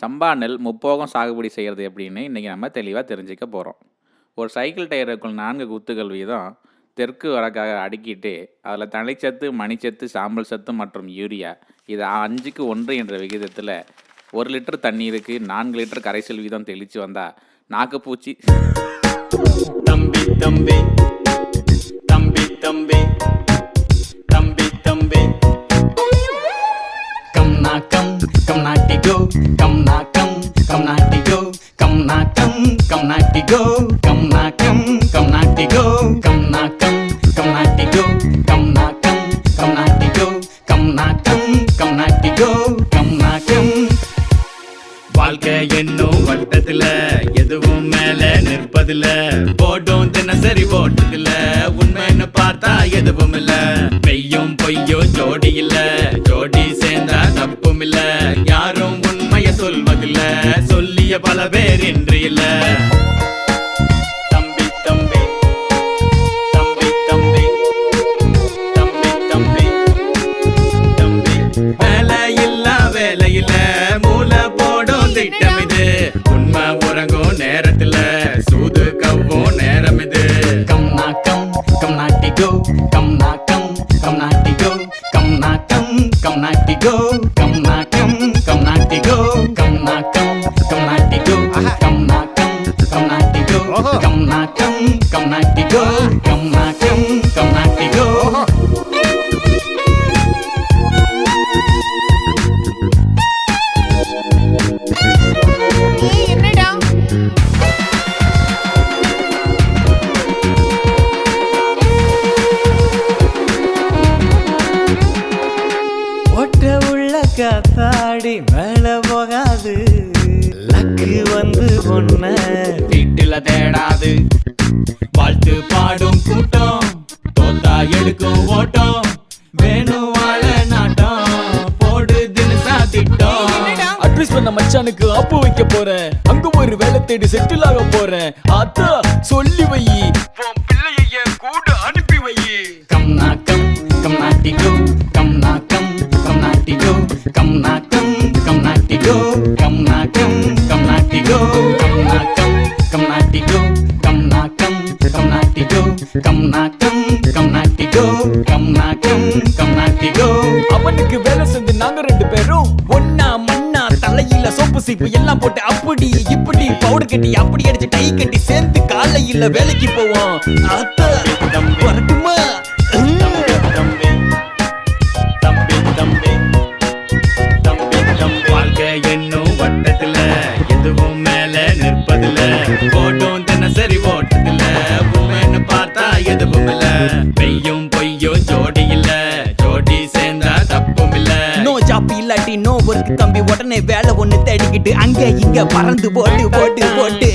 சம்பா நெல் முப்போகம் சாகுபடி செய்கிறது எப்படின்னு இன்றைக்கி நம்ம தெளிவாக தெரிஞ்சுக்க போகிறோம் ஒரு சைக்கிள் டயருக்குள் நான்கு குத்துகள் வீதம் தெற்கு வடக்காக அடுக்கிட்டு அதில் தனிச்சத்து மணிச்சத்து சாம்பல் சத்து மற்றும் யூரியா. இது அஞ்சுக்கு ஒன்று என்ற விகிதத்தில் ஒரு லிட்டர் தண்ணீருக்கு நான்கு லிட்டர் கரைசல் வீதம் தெளித்து வந்தால் நாக்குப்பூச்சி. தம்பி தம்பி. come na come, come naughty go, come na come, come naughty go, come na come, come naughty go, come na come, come naughty go, come na come, come naughty go, come na come, come naughty go, come na come. வாழ்க்கை என்னும் வட்டத்துல எதுவும் மேல நிற்பதில்ல போடும் தினசரி போட்டதில்ல உண்மைன்னு பார்த்தா எதுவும் இல்ல பெய்யும் பொய்யோ ஜோடி இல்லை திட்டம் இது. உண்மை உறங்கும் நேரத்துல சூது கவ்வும் நேரம் இது. கம் நா கம் நாட்டி கோ கம் நா கம் நாட்டி கோ கம் நா கம் நாட்டி கோ கம் நா கம் நாட்டி கோ கம் நா கம் நாட்டி கோ கம் நா கம் நாட்டி கோ கம் நா கம் நாட்டி கோ கம் நா மேல போகாது. லக்கு வந்து பொண்ண வீட்டுல தேடாது. வாழ்த்து பாடும் கூட்டம் தோத்தா எடுக்கும் ஓட்டம் வேணும் வாழ நாட்டம் போடு தினசா திட்டம். அட்ரஸ் பண்ண மச்சானுக்கு அப்பு வைக்க போறேன். அங்க ஒரு வேலை தேடி செட்டில் ஆக போறேன். அத்தா சொல்லி வை. Come go, come na come, come naughty go, go na come, come naughty go. அவனுக்கு வேலை செஞ்சு நாங்க ரெண்டு பேரும் ஒன்னா மண்ணா தலையில சோப்பு சீப்பு எல்லாம் போட்டு அப்படி இப்படி பவுடர் கட்டி அப்படி அடிச்சு டை கட்டி சேர்ந்து காலையில வேலைக்கு போவோம் அத்தா வரட்டுமா எதுவும் இல்ல பெய்யும் பொய்யும் ஜோடி இல்ல ஜோடி சேர்ந்தா தப்பும் இல்ல நோ ஜாப் இல்லாட்டி நோ ஒர்க் தம்பி உடனே வேலை ஒண்ணு தேடிக்கிட்டு அங்க இங்க பறந்து போட்டு போட்டு போட்டு